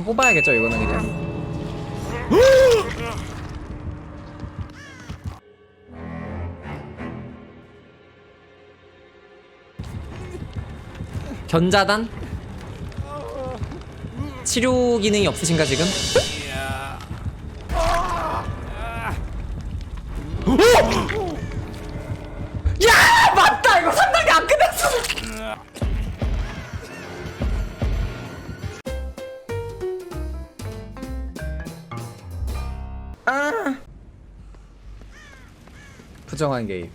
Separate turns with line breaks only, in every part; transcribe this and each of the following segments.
한번 뽑아야겠죠 이거는 그냥 견자단? 치료 기능이 없으신가 지금? 야 맞다 이거 부정한 게임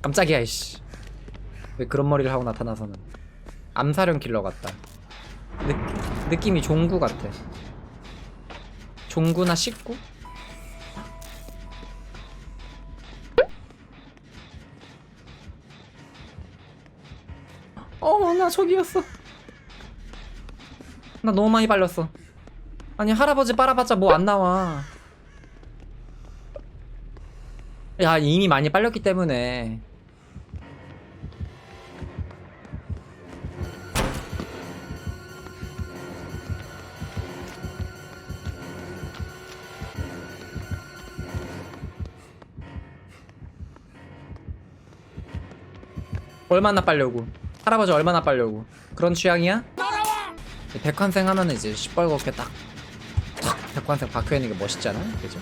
깜짝이야 이씨 왜 그런 머리를 하고 나타나서는 암사령 킬러 같다 느, 느낌이 종구 같아 종구나 식구? 어, 나 저기였어. 나 너무 많이 빨렸어. 아니, 할아버지 빨아봤자 뭐 안 나와. 야, 이미 많이 빨렸기 때문에. 얼마나 빨려고? 할아버지 얼마나 빨려고? 그런 취향이야? 백환생 하면은 이제 시뻘겋게 딱, 탁 백환생 박혀 있는 게 멋있잖아, 그죠?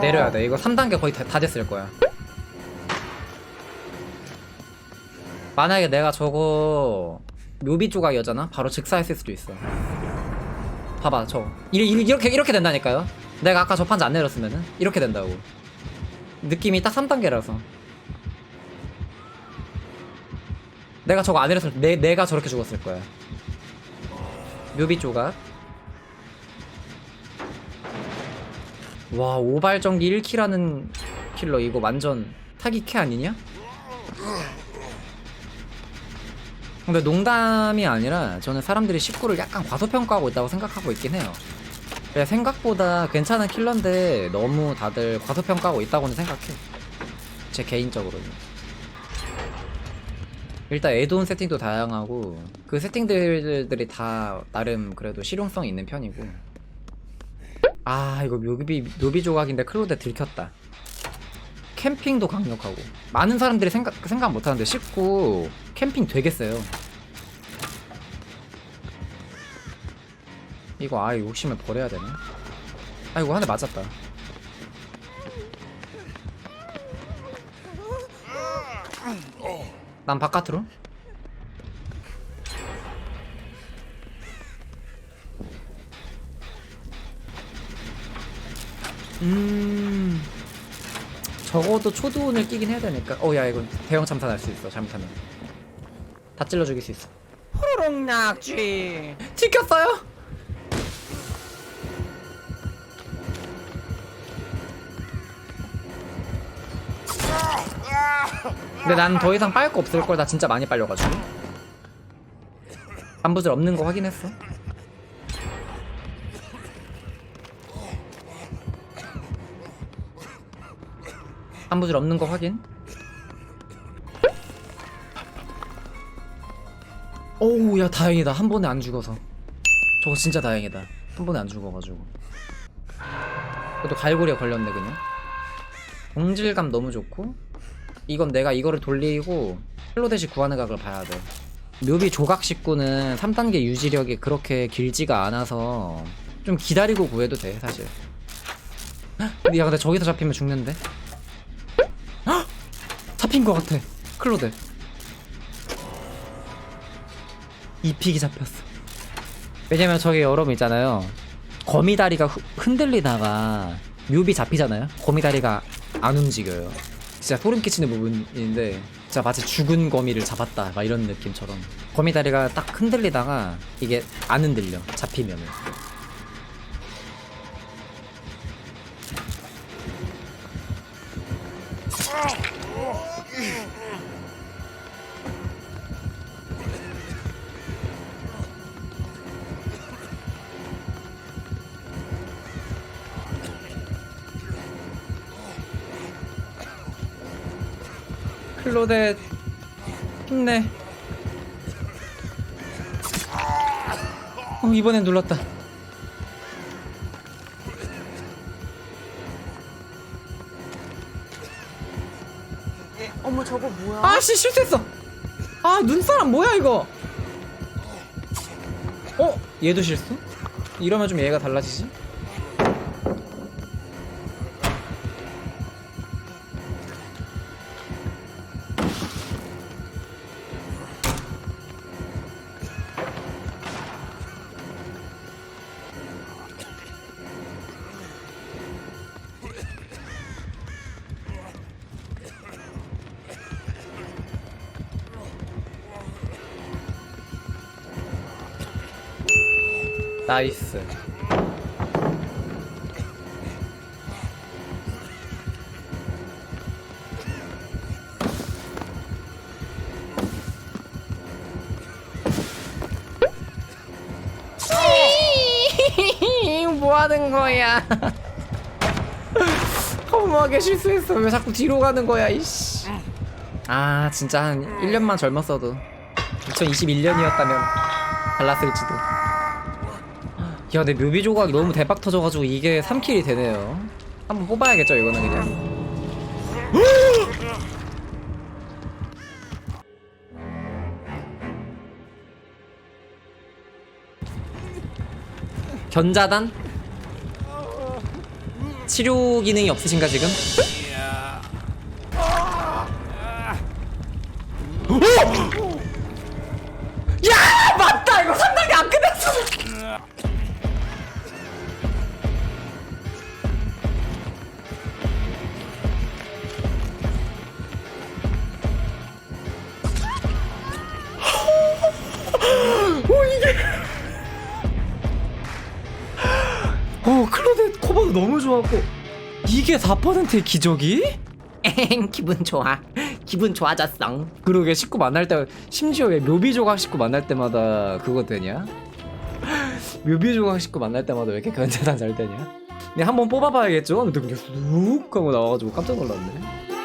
내려야 돼. 이거 3단계 거의 다, 다 됐을 거야. 만약에 내가 저거 묘비 조각이었잖아? 바로 즉사했을 수도 있어. 봐봐, 저. 이, 이, 이렇게, 이렇게 된다니까요? 내가 아까 저 판자 안 내렸으면은? 이렇게 된다고. 느낌이 딱 3단계라서. 내가 저거 안 내렸을 내, 내가 저렇게 죽었을 거야. 묘비 조각. 와, 오발전기 1킬하는 킬러 이거 완전 타기캐 아니냐? 근데 농담이 아니라 저는 사람들이 19를 약간 과소평가하고 있다고 생각하고 있긴 해요. 생각보다 괜찮은 킬러인데 너무 다들 과소평가하고 있다고는 생각해. 제 개인적으로는. 일단 에드온 세팅도 다양하고 그 세팅들이 다 나름 그래도 실용성이 있는 편이고 아 이거 묘비 묘비 조각인데 클로데 들켰다. 캠핑도 강력하고 많은 사람들이 생각 생각 못하는데 쉽고 캠핑 되겠어요. 이거 아 욕심을 버려야 되네. 아 이거 한 대 맞았다. 난 바깥으로. 음. 적어도 초도운을 끼긴 해야 되니까. 어, 야, 이건 대형 참사 날 수 있어. 잘못하면. 다 찔러 죽일 수 있어. 호로록 낙지. 지켰어요? 근데 난 더 이상 빨 거 없을 걸. 나 진짜 많이 빨려가지고. 안부질 없는 거 확인했어. 안부질 없는 거 확인. 오우 야 다행이다 한 번에 안 죽어서 저거 진짜 다행이다 한 번에 안 죽어가지고 그래도 갈고리에 걸렸네 그냥 동질감 너무 좋고 이건 내가 이거를 돌리고 헬로 대시 구하는 각을 봐야 돼. 묘비 조각 식구는 3단계 유지력이 그렇게 길지가 않아서 좀 기다리고 구해도 돼 사실. 헉, 근데 야 근데 저기서 잡히면 죽는데? 헉! 잡힌 것 같아. 클로드 이 픽이 잡혔어. 왜냐면 저기 여러분 있잖아요. 거미다리가 흐- 흔들리다가 뮤비 잡히잖아요. 거미다리가 안 움직여요 진짜 소름 끼치는 부분인데 진짜 마치 죽은 거미를 잡았다 막 이런 느낌처럼. 거미 다리가 딱 흔들리다가 이게 안 흔들려 잡히면은 클로데 힘내 어 이번엔 눌렀다
어머 저거 뭐야?
아씨 실수했어 아 눈사람 뭐야 이거 어? 얘도 실수? 이러면 좀 얘가 달라지지? 나이스. 뭐 하는 거야? 허무하게 실수했어. 왜 자꾸 뒤로 가는 거야 이씨. 아 진짜 한 1년만 젊었어도 2021년이었다면 달랐을지도 야, 내 묘비 조각이 너무 대박 터져가지고 이게 3킬이 되네요. 한번 뽑아야겠죠, 이거는 그냥. 견자단? 치료 기능이 없으신가 지금? 야 맞다 이거 상당히 안 끝났어. 너무 좋았고 이게 4%의 기적이? 엥 기분 좋아 기분 좋아졌어 그러게 식구 만날 때 심지어 왜 묘비 조각 식구 만날 때마다 그거 되냐? 묘비 조각 식구 만날 때마다 왜 이렇게 견제단 잘 되냐? 근데 한번 뽑아봐야겠죠? 근데 그냥 쑥 하고 나와가지고 깜짝 놀랐네